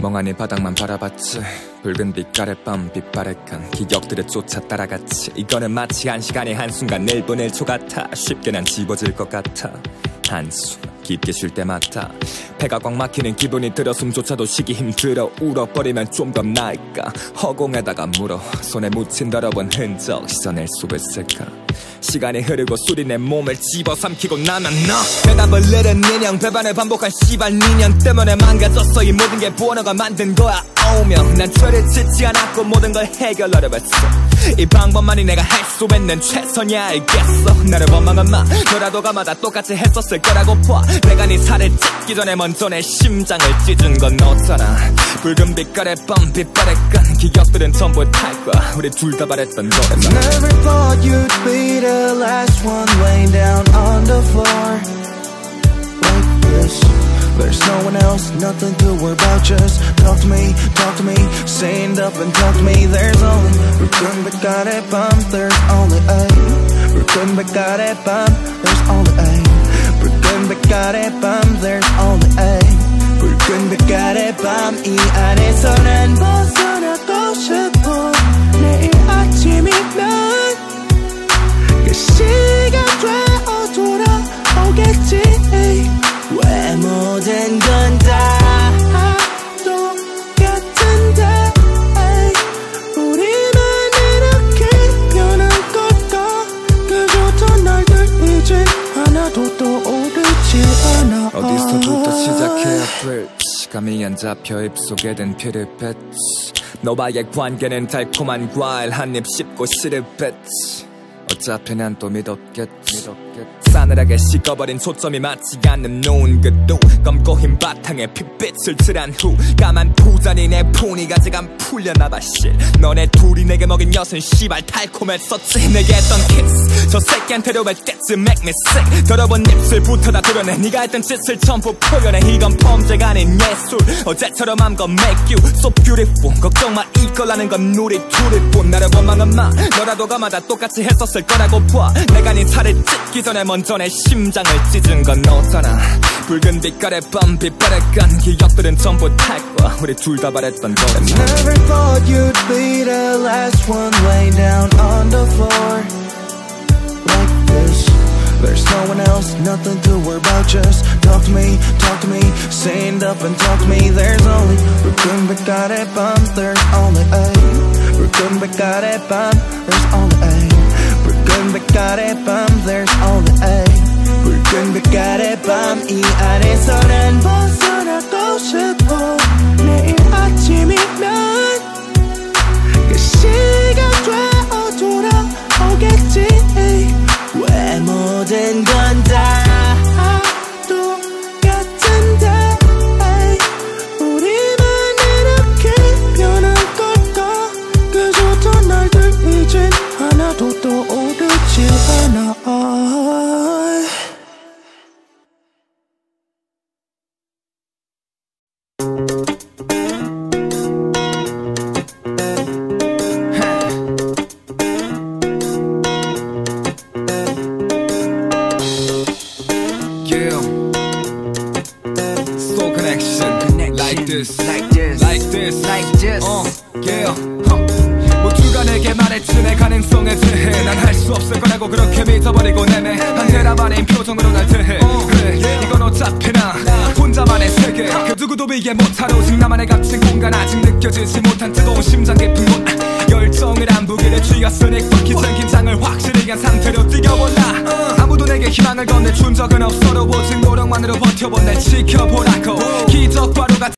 멍하니 바닥만 바라봤지. 붉은 빛깔의 밤 빛바래간 기억들을 쫓아 따라갔지. 이거는 마치 한 시간의 한순간 1분 1초 같아. 쉽게 난 집어질 것 같아. 한숨 깊게 쉴 때마다 배가 꽉 막히는 기분이 들어 숨조차도 쉬기 힘들어 울어버리면 좀 더 나을까? 허공에다가 물어 손에 묻힌 더러 번 흔적 씻어낼 수 있을까 시간이 흐르고 술이 내 몸을 집어삼키고 나면 너. 대답을 잃은 인형 배반을 반복한 씨발 니년 때문에 망가졌어. 이 모든 게 번호가 만든 거야. 오명 난 죄를 짓지 않았고 모든 걸 해결하려 했어. 이 방법만이 내가 할 수 있는 최선이야 알겠어 나를 원망한 마. 너라도 가마다 똑같이 했었을 거라고 봐. 내가 네 살을 찢기 전에 먼저 내 심장을 찢은 건 너잖아. 붉은 빛깔의 밤 빛바래간 기억들은 전부 탈 거야. 우리 둘 다 바랬던 노래만 Never thought you'd be the last one laying down on the floor Like this There's no one else, nothing to worry about Just talk to me, talk to me Stand up and talk to me There's only 붉은 빛깔의 밤 There's only a 붉은 빛깔의 밤 There's only a 붉은 빛깔의 밤 There's only a 붉은 빛깔의 밤이 안에서 난 벗어 될지 감이 안 잡혀 입속에 든 뱉지 너와의 관계는 달콤한 과일 한 입 씹고 뱉지 어차피 난 또 믿었겠지 싸늘하게 식어버린 초점이 맞지 않는 노은 그도 검고 흰 바탕에 핏빛을 칠한 후 까만 부자니 내 폰이 가져간 풀려나봐 씨 너네 둘이 내게 먹인 엿은 씨발 달콤했었지 내게 했던 키스 저 새끼한테로 할 때쯤 make me sick. 더러운 입술부터 다 드러내. 네가 했던 짓을 전부 표현해. 이건 범죄가 아닌 예술. 어제처럼 맘껏 make you so beautiful. 걱정 마 이걸라는 건 우리 둘일 뿐. 나를 원망한 마 너라도 가마다 똑같이 했었을 거라고 봐 내가 네 살을 찢기 전에 먼저 내 심장을 찢은 건 너잖아 붉은 빛깔의 밤 빛바래간 기억들은 전부 탈 거야 우리 둘 다 바랬던 노래만 Never thought you'd be the last one laying down on the floor like this. There's no one else, nothing to worry about. Just talk to me, talk to me, stand up and talk to me. There's only 붉은 빛깔의 밤. There's only a 붉은 빛깔의 밤. There's only a 붉은 Like this. Like this. 어, yeah. huh. 모두가 내게 말했지 내 가능성에 대해. 난 할 수 없을 거라고 그렇게 믿어버리고 내내. 한계라 말인 표정으로 날 대해. 그래 이건 어차피 나 혼자만의 세계. 그 누구도 이해 못할 오직 나만의 갇힌 공간. 아직 느껴지지 못한 뜨거운 심장 깊은 곳. 열정을 안 부기를 쥐었으니 꽉히찬 긴장을 확실히 한 상태로 뛰어올라 아무도 내게 희망을 건네준 적은 없어도 오직 노력만으로 버텨본 날 지켜보라고. 기적 바로 같은